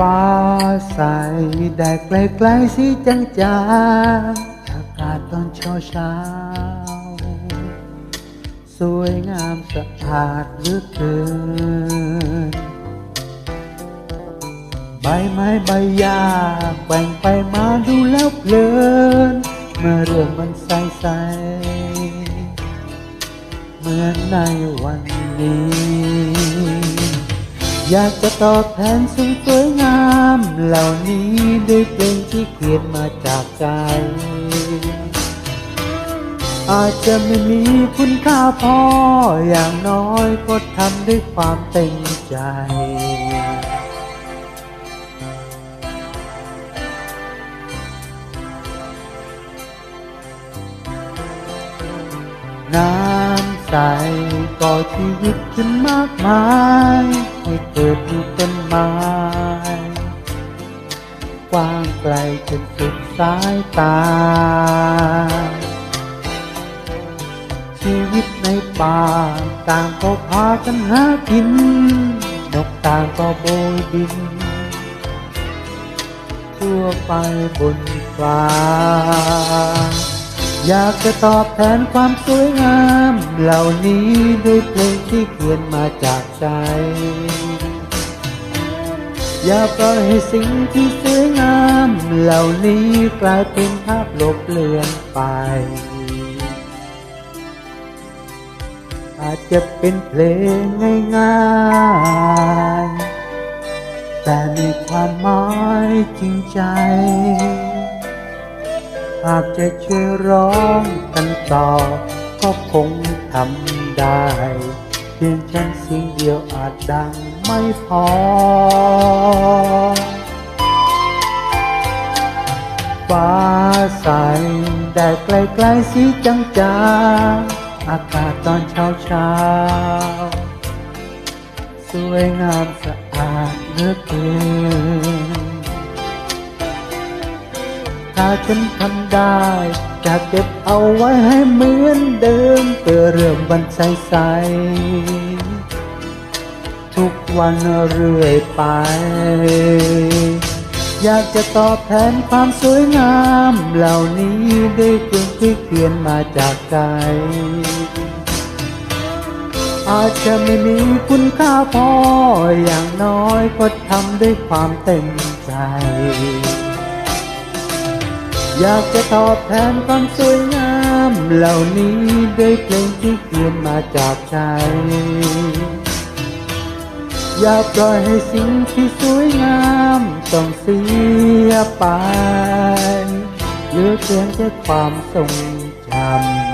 ฟ้าใสแดดไกลๆสีจางจางๆอากาศตอนเช้าเช้าสวยงามสะอาดเหลือเกิน ใบไม้ใบหญ้าแกว่งไปมาดูแล้วเพลิน เมื่อเรื่องมันใสใสเหมือนในวันนี้ อยากจะตอบแทนสิ่งสวยงาม เหล่านี้ด้วยเพลงที่เขียนมาจากใจ อาจจะไม่มีคุณค่าพออย่างน้อยก็ทำด้วยความเต็มใจ ใสก่อชีวิตขึ้นมากมายให้เกิดมีต้นไม้กว้างไกลจนสุดสายตา ชีวิตในป่าต่างก็พากันหากิน นกต่างก็โบยบิน ทั่วไปบนฟ้า อยากจะตอบแทนความสวยงาม เหล่านี้ด้วยเพลงที่เขียนมาจากใจ อย่าปล่อยให้สิ่งที่สวยงาม เหล่านี้กลายเป็นภาพลบเลือนไป อาจจะเป็นเพลงง่ายๆแต่ในความหมายจริงใจ หากจะช่วยร้องกันต่อ ก็คงทำได้ เพียงฉันเสียงเดียวอาจดังไม่พอ ฟ้าใสแดดไกลๆสีจางๆอากาศตอนเช้าเช้าสวยงามสะอาดเหลือเกิน ถ้าฉันทำได้ จะเก็บเอาไว้ให้เหมือนเดิมเพื่อเรื่องวันใสๆทุกวันเรื่อยไป อยากจะตอบแทนความสวยงามเหล่านี้ด้วยเพลงที่เขียนมาจากใจอาจจะไม่มีคุณค่าพออย่างน้อยก็ทำด้วยความเต็มใจ อยากจะตอบแทนความสวยงามเหล่านี้ด้วยเพลงที่เขียนมาจากใจ อย่าปล่อยให้สิ่งที่สวยงามต้องเสียไปเหลือเพียงแค่ความทรงจำ